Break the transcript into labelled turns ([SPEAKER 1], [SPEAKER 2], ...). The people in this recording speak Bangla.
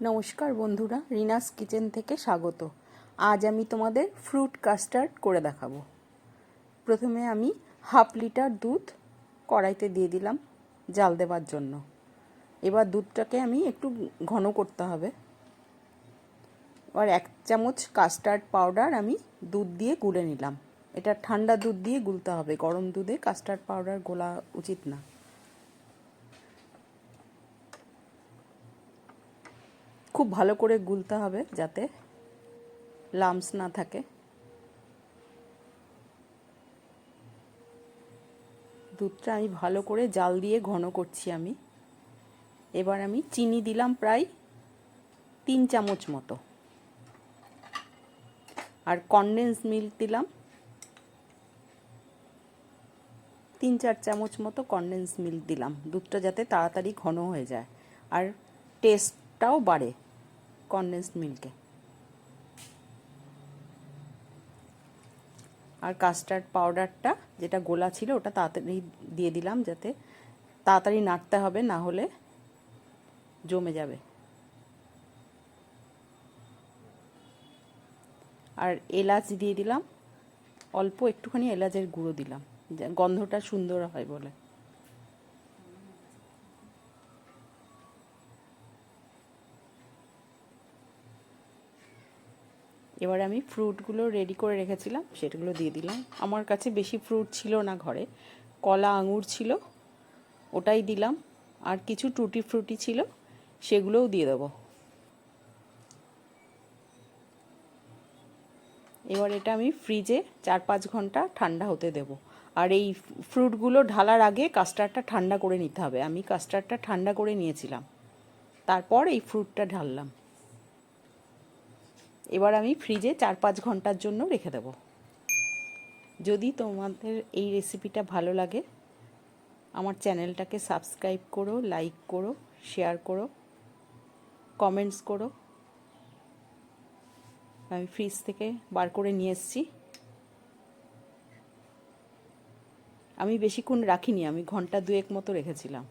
[SPEAKER 1] নমস্কার বন্ধুরা, রিনাস কিচেন থেকে স্বাগত। আজ আমি তোমাদের ফ্রুট কাস্টার্ড করে দেখাবো। প্রথমে আমি হাফ লিটার দুধ কড়াইতে দিয়ে দিলাম জাল দেওয়ার জন্য। এবার দুধটাকে আমি একটু ঘন করতে হবে। এবার এক চামচ কাস্টার্ড পাউডার আমি দুধ দিয়ে গুলে নিলাম। এটা ঠান্ডা দুধ দিয়ে গুলতে হবে। গরম দুধে কাস্টার্ড পাউডার গোলা উচিত না। খুব ভালো করে গুলতে হবে যাতে লামস না থাকে। দুধটা আমি ভালো করে জাল দিয়ে ঘন করছি আমি। এবার আমি চিনি দিলাম প্রায় তিন চামচ মতো। আর কনডেন্স মিল্ক দিলাম তিন চার চামচ মতো কনডেন্স মিল্ক দিলাম। দুধটা যাতে তাড়াতাড়ি ঘন হয়ে যায়। আর টেস্টটাও বাড়ে। কনডেন্স মিল্কে আর কাস্টার্ড পাউডারটা যেটা গোলা ছিল, ওটা তাড়াতাড়ি দিয়ে দিলাম যাতে তাড়াতাড়ি নাড়তে হবে, না হলে জমে যাবে। আর এলাচ দিয়ে দিলাম, অল্প একটুখানি এলাচের গুঁড়ো দিলাম গন্ধটা সুন্দর হয় বলে। এবার আমি ফ্রুটগুলো রেডি করে রেখেছিলাম সেটাগুলো দিয়ে দিলাম। আমার কাছে বেশি ফ্রুট ছিল না ঘরে, কলা আঙুর ছিল, ওটাই দিলাম। আর কিছু টুটি ফ্রুটি ছিল, সেগুলোও দিয়ে দেবো। এবার এটা আমি ফ্রিজে চার পাঁচ ঘণ্টা ঠান্ডা হতে দেব। আর এই ফ্রুটগুলো ঢালার আগে কাস্টার্ডটা ঠান্ডা করে নিতে হবে। আমি কাস্টার্ডটা ঠান্ডা করে নিয়েছিলাম। তারপর এই ফ্রুটটা ঢাললাম। এবার আমি ফ্রিজে চার পাঁচ ঘণ্টার জন্য রেখে দেব। যদি তোমাদের এই রেসিপিটা ভালো লাগে, আমার চ্যানেলটাকে সাবস্ক্রাইব করো লাইক করো শেয়ার করো কমেন্টস করো। আমি ফ্রিজ থেকে বার করে নিয়ে এসেছি। আমি বেশিক্ষণ রাখিনি, আমি ঘণ্টা দুয়েক মতো রেখেছিলাম।